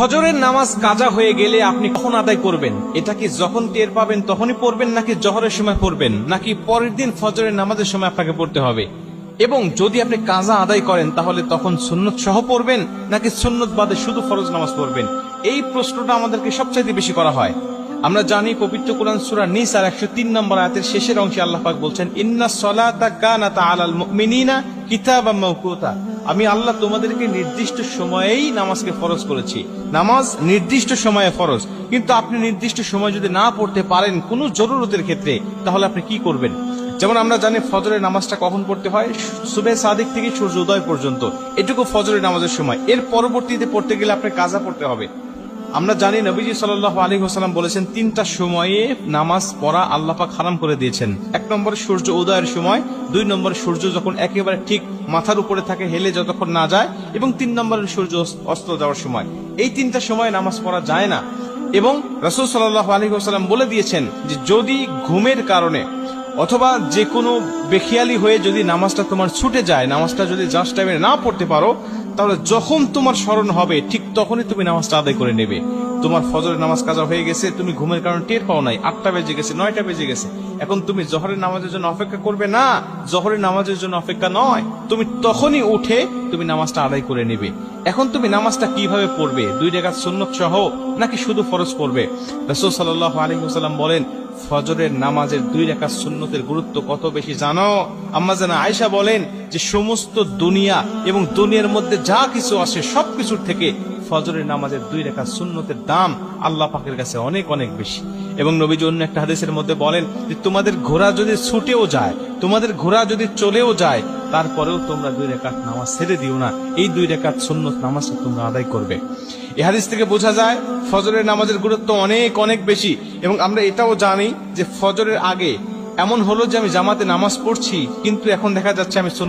ফজরের নামাজ কাজা হয়ে গেলে আপনি কখন আদায় করবেন? এটা কি যখন টের পাবেন, তখনই পড়বেন, নাকি জহরের সময় পড়বেন? নাকি পরের দিন ফজরের নামাজের সময় আপনাকে পড়তে হবে? এবং যদি আপনি কাজা আদায় করেন, তাহলে তখন সুন্নত সহ পড়বেন, নাকি সুন্নত বাদে শুধু ফরজ নামাজ পড়বেন? এই প্রশ্নটা আমাদেরকে সবচাইতে বেশি করা হয়। আমরা জানি পবিত্র কোরআন সুরা নিস আর একশো তিন নম্বর আয়াতের শেষের অংশে আল্লাহ পাক বলছেন, ইন্না সলাতা কানাত আলাল মুমিনিনা কিতাবাম মাওকুতা। আমি আল্লাহ তোমাদেরকে নির্দিষ্ট সময়েই নামাজকে ফরজ করেছি। নামাজ নির্দিষ্ট সময়ে ফরজ। কিন্তু আপনি নির্দিষ্ট সময় যদি না পড়তে পারেন কোনো জরুরতের ক্ষেত্রে, তাহলে আপনি কি করবেন? যেমন আমরা জানি ফজরের নামাজটা কখন পড়তে হয়? সুবে সাদিক থেকে সূর্য উদয় পর্যন্ত। এটুকু ফজরের নামাজের সময়। এর পরবর্তীতে পড়তে গেলে আপনার কাজা পড়তে হবে। আমরা জানি নবীজি সাল্লাহ আলী হাসালাম বলেছেন, তিনটা সময়ে নামাজ পড়া আল্লাহ পাক হারাম করে দিয়েছেন। এক নম্বর সূর্য উদয়ের সময়, দুই নম্বর সূর্য যখন একেবারে ঠিক মাথার উপরে থাকে, হেলে যতক্ষণ না যায়, এবং তিন নম্বরের সূর্য অস্ত যাওয়ার সময়। এই তিনটা সময় নামাজ পড়া যায় না। এবং রসুল সাল্লাহ আলী হাসালাম বলে দিয়েছেন যে, যদি ঘুমের কারণে অথবা যে কোনো বেখিয়ালি হয়ে যদি নামাজটা তোমার ছুটে যায়, নামাজটা যদি জাস্ট টাইমে না পড়তে পারো, তাহলে যখন তোমার স্মরণ হবে, ঠিক তখনই তুমি নামাজটা আদায় করে নেবে। তোমার ফজরের নামাজ কাজা হয়ে গেছে, তুমি ঘুমের কারণে টের পাও নাই, আটটা বেজে গেছে, নয়টা বেজে গেছে। এখন তুমি জহরের নামাজের জন্য অপেক্ষা করবে না, জহরের নামাজের জন্য অপেক্ষা নয়। তুমি তখনই উঠে তুমি নামাজটা আদায় করে নেবে। এখন তুমি নামাজটা কীভাবে পড়বে? দুই রেখা সুন্নত সহ নাকি শুধু ফরজ পড়বে? রসুল সাল্লাহ আলী সাল্লাম বলেন ফজরের নামাজের দুই রেখা সুন্নতের গুরুত্ব কত বেশি জানো? আম্মা জানা আয়সা বলেন যে সমস্ত দুনিয়া এবং দুনিয়ার মধ্যে যা কিছু আসে সবকিছুর থেকে ফজরের নামাজের দুই রেখা সুন্নতের দাম আল্লাহ পাকের কাছে অনেক অনেক বেশি। এবং নবীজি অন্য একটা হাদেশের মধ্যে বলেন যে তোমাদের ঘোড়া যদি ছুটেও যায়, তোমাদের ঘোড়া যদি চলেও যায় তারপরেও তোমরা দুই রেখাত নামাজ ছেড়ে দিও না। এই দুই রেখাত সুন্নত নামাজটা তোমরা আদায় করবে। এ হাদিস থেকে বোঝা যায়, ফজরের নামাজের গুরুত্ব অনেক অনেক বেশি এবং আমরা এটাও জানি যে ফজরের আগে এমন হলো যে আমি জামাতে নামাজ পড়ছি, কিন্তু এখন দেখা যাচ্ছে আমি সুন্নত